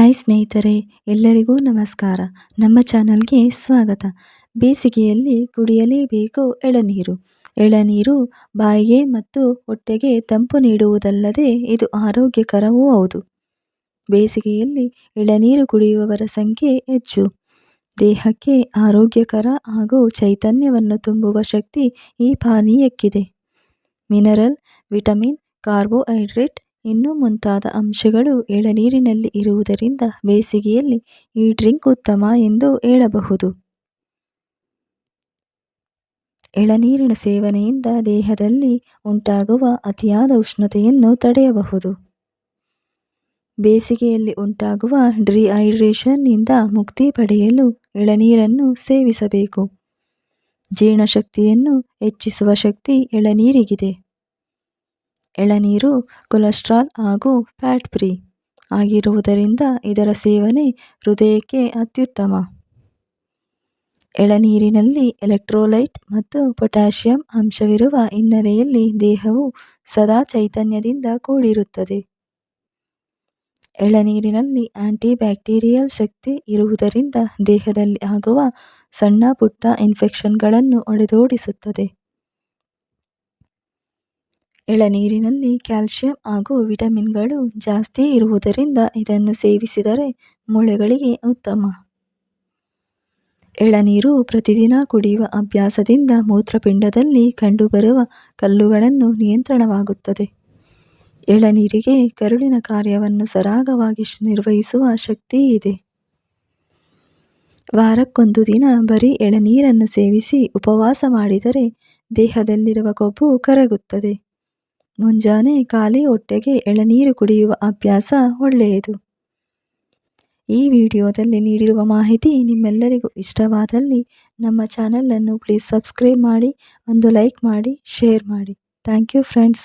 Hi ಸ್ನೇಹಿತರೆ, ಎಲ್ಲರಿಗೂ ನಮಸ್ಕಾರ. ನಮ್ಮ ಚಾನಲ್ಗೆ ಸ್ವಾಗತ. ಬೇಸಿಗೆಯಲ್ಲಿ ಕುಡಿಯಲೇಬೇಕು ಎಳನೀರು. ಎಳನೀರು ಬಾಯಿಗೆ ಮತ್ತು ಹೊಟ್ಟೆಗೆ ತಂಪು ನೀಡುವುದಲ್ಲದೆ ಇದು ಆರೋಗ್ಯಕರವೂ ಹೌದು. ಬೇಸಿಗೆಯಲ್ಲಿ ಎಳನೀರು ಕುಡಿಯುವವರ ಸಂಖ್ಯೆ ಹೆಚ್ಚು. ದೇಹಕ್ಕೆ ಆರೋಗ್ಯಕರ ಹಾಗೂ ಚೈತನ್ಯವನ್ನು ತುಂಬುವ ಶಕ್ತಿ ಈ ಪಾನೀಯಕ್ಕಿದೆ. ಮಿನರಲ್, ವಿಟಮಿನ್, ಕಾರ್ಬೋಹೈಡ್ರೇಟ್ ಇನ್ನೂ ಮುಂತಾದ ಅಂಶಗಳು ಎಳನೀರಿನಲ್ಲಿ ಇರುವುದರಿಂದ ಬೇಸಿಗೆಯಲ್ಲಿ ಈ ಡ್ರಿಂಕ್ ಉತ್ತಮ ಎಂದು ಹೇಳಬಹುದು. ಎಳನೀರಿನ ಸೇವನೆಯಿಂದ ದೇಹದಲ್ಲಿ ಉಂಟಾಗುವ ಅತಿಯಾದ ಉಷ್ಣತೆಯನ್ನು ತಡೆಯಬಹುದು. ಬೇಸಿಗೆಯಲ್ಲಿ ಉಂಟಾಗುವ ಡಿಹೈಡ್ರೇಷನ್ನಿಂದ ಮುಕ್ತಿ ಪಡೆಯಲು ಎಳನೀರನ್ನು ಸೇವಿಸಬೇಕು. ಜೀರ್ಣಶಕ್ತಿಯನ್ನು ಹೆಚ್ಚಿಸುವ ಶಕ್ತಿ ಎಳನೀರಿಗಿದೆ. ಎಳನೀರು, ಕೊಲೆಸ್ಟ್ರಾಲ್ ಹಾಗೂ ಫ್ಯಾಟ್ ಫ್ರೀ ಆಗಿರುವುದರಿಂದ ಇದರ ಸೇವನೆ ಹೃದಯಕ್ಕೆ ಅತ್ಯುತ್ತಮ. ಎಳನೀರಿನಲ್ಲಿ ಎಲೆಕ್ಟ್ರೋಲೈಟ್ ಮತ್ತು ಪೊಟ್ಯಾಷಿಯಂ ಅಂಶವಿರುವ ಹಿನ್ನೆಲೆಯಲ್ಲಿ ದೇಹವು ಸದಾ ಚೈತನ್ಯದಿಂದ ಕೂಡಿರುತ್ತದೆ. ಎಳನೀರಿನಲ್ಲಿ ಆಂಟಿಬ್ಯಾಕ್ಟೀರಿಯಲ್ ಶಕ್ತಿ ಇರುವುದರಿಂದ ದೇಹದಲ್ಲಿ ಆಗುವ ಸಣ್ಣ ಪುಟ್ಟ ಇನ್ಫೆಕ್ಷನ್ಗಳನ್ನು ಹೊಡೆದೋಡಿಸುತ್ತದೆ ಎಳನೀರಿನಲ್ಲಿ ಕ್ಯಾಲ್ಸಿಯಂ ಹಾಗೂ ವಿಟಮಿನ್ಗಳು ಜಾಸ್ತಿ ಇರುವುದರಿಂದ ಇದನ್ನು ಸೇವಿಸಿದರೆ ಮೂಳೆಗಳಿಗೆ ಉತ್ತಮ. ಎಳನೀರು ಪ್ರತಿದಿನ ಕುಡಿಯುವ ಅಭ್ಯಾಸದಿಂದ ಮೂತ್ರಪಿಂಡದಲ್ಲಿ ಕಂಡುಬರುವ ಕಲ್ಲುಗಳನ್ನು ನಿಯಂತ್ರಣವಾಗುತ್ತದೆ. ಎಳನೀರಿಗೆ ಕರುಳಿನ ಕಾರ್ಯವನ್ನು ಸರಾಗವಾಗಿ ನಿರ್ವಹಿಸುವ ಶಕ್ತಿ ಇದೆ. ವಾರಕ್ಕೊಂದು ದಿನ ಬರೀ ಎಳನೀರನ್ನು ಸೇವಿಸಿ ಉಪವಾಸ ಮಾಡಿದರೆ ದೇಹದಲ್ಲಿರುವ ಕೊಬ್ಬು ಕರಗುತ್ತದೆ. ಮುಂಜಾನೆ ಖಾಲಿ ಹೊಟ್ಟೆಗೆ ಎಳನೀರು ಕುಡಿಯುವ ಅಭ್ಯಾಸ ಒಳ್ಳೆಯದು. ಈ ವಿಡಿಯೋದಲ್ಲಿ ನೀಡಿರುವ ಮಾಹಿತಿ ನಿಮ್ಮೆಲ್ಲರಿಗೂ ಇಷ್ಟವಾದಲ್ಲಿ ನಮ್ಮ ಚಾನಲನ್ನು ಪ್ಲೀಸ್ ಸಬ್ಸ್ಕ್ರೈಬ್ ಮಾಡಿ, ಒಂದು ಲೈಕ್ ಮಾಡಿ ಶೇರ್ ಮಾಡಿ. Thank you friends